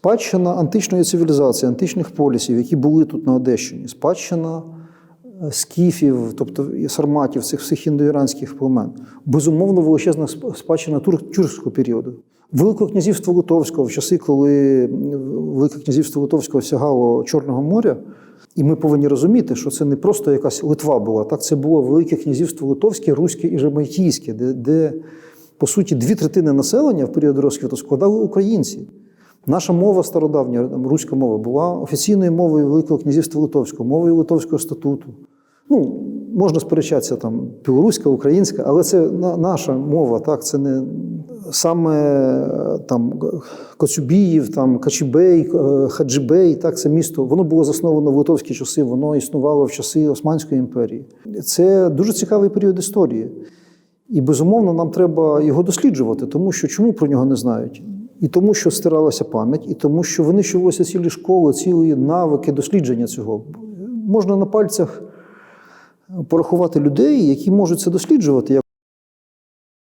Спадщина античної цивілізації, античних полісів, які були тут на Одещині, спадщина е, скіфів, тобто сарматів, цих всіх індоіранських племен. Безумовно, величезна спадщина тюркського періоду. Великого князівства Литовського в часи, коли Велике князівство Литовського сягало Чорного моря. І ми повинні розуміти, що це не просто якась Литва була, так це було Велике князівство Литовське, Руське і Жемайтійське, де, де по суті дві третини населення в період розквіту складали українці. Наша мова стародавня, руська мова, була офіційною мовою Великого князівства Литовського, мовою Литовського статуту. Ну, можна сперечатися там білоруська, українська, але це наша мова, так, це не саме там Коцюбіїв, там Качібей, е, Хаджибей, так, це місто. Воно було засновано в литовські часи, воно існувало в часи Османської імперії. Це дуже цікавий період історії. І безумовно, нам треба його досліджувати, тому що чому про нього не знають? І тому, що стиралася пам'ять, і тому, що винищувалися цілі школи, цілі навики дослідження цього. Можна на пальцях порахувати людей, які можуть це досліджувати.